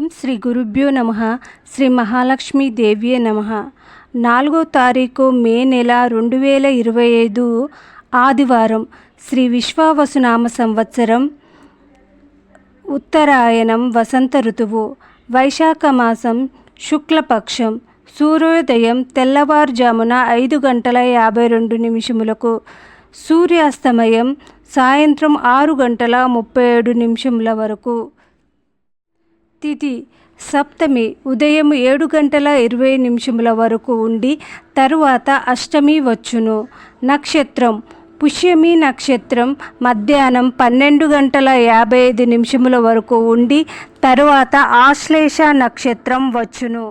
ఓం శ్రీ గురుభ్యో నమ శ్రీ మహాలక్ష్మి దేవ్యే నమ. నాలుగో తారీఖు మే నెల రెండు వేల ఇరవై ఐదు ఆదివారం శ్రీ విశ్వావసునామ సంవత్సరం ఉత్తరాయణం వసంత ఋతువు వైశాఖ మాసం శుక్లపక్షం సూర్యోదయం తెల్లవారుజామున ఐదు గంటల యాభై రెండు నిమిషములకు సూర్యాస్తమయం సాయంత్రం ఆరు గంటల ముప్పై ఏడు నిమిషముల వరకు. తిథి సప్తమి ఉదయం ఏడు గంటల ఇరవై నిమిషముల వరకు ఉండి తరువాత అష్టమి వచ్చును. నక్షత్రం పుష్యమి నక్షత్రం మధ్యాహ్నం పన్నెండు గంటల యాభై ఐదు నిమిషముల వరకు ఉండి తరువాత ఆశ్లేష నక్షత్రం వచ్చును.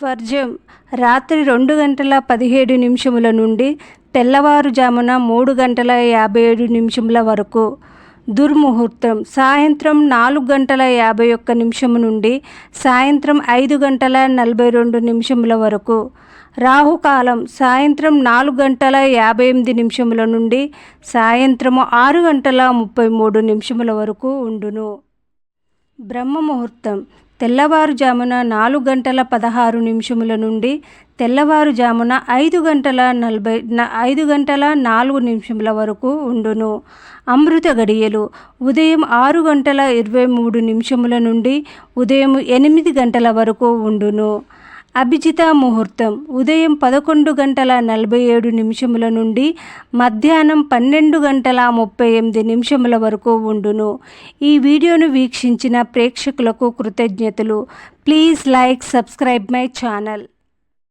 వర్జం రాత్రి రెండు గంటల పదిహేడు నిమిషముల నుండి తెల్లవారుజామున మూడు గంటల యాభై ఏడు నిమిషముల వరకు దుర్ముహూర్తం. సాయంత్రం నాలుగు గంటల యాభై ఒక్క నిమిషము నుండి సాయంత్రం ఐదు గంటల నలభై రెండు నిమిషముల వరకు. రాహుకాలం సాయంత్రం నాలుగు గంటల యాభై ఎనిమిది నిమిషముల నుండి సాయంత్రము ఆరు గంటల ముప్పై మూడు నిమిషముల వరకు ఉండును. బ్రహ్మ ముహూర్తం తెల్లవారుజామున నాలుగు గంటల పదహారు నిమిషముల నుండి తెల్లవారుజామున ఐదు గంటల నలభై ఐదు గంటల నాలుగు నిమిషముల వరకు ఉండును. అమృత గడియలు. ఉదయం ఆరు గంటల ఇరవై మూడు నిమిషముల నుండి ఉదయం ఎనిమిది గంటల వరకు ఉండును. అభిజిత ముహూర్తం. ఉదయం పదకొండు గంటల నలభై ఏడు నిమిషముల నుండి మధ్యాహ్నం పన్నెండు గంటల ముప్పై ఎనిమిది నిమిషముల వరకు ఉండును. ఈ వీడియోను వీక్షించిన ప్రేక్షకులకు కృతజ్ఞతలు. Please like subscribe my channel.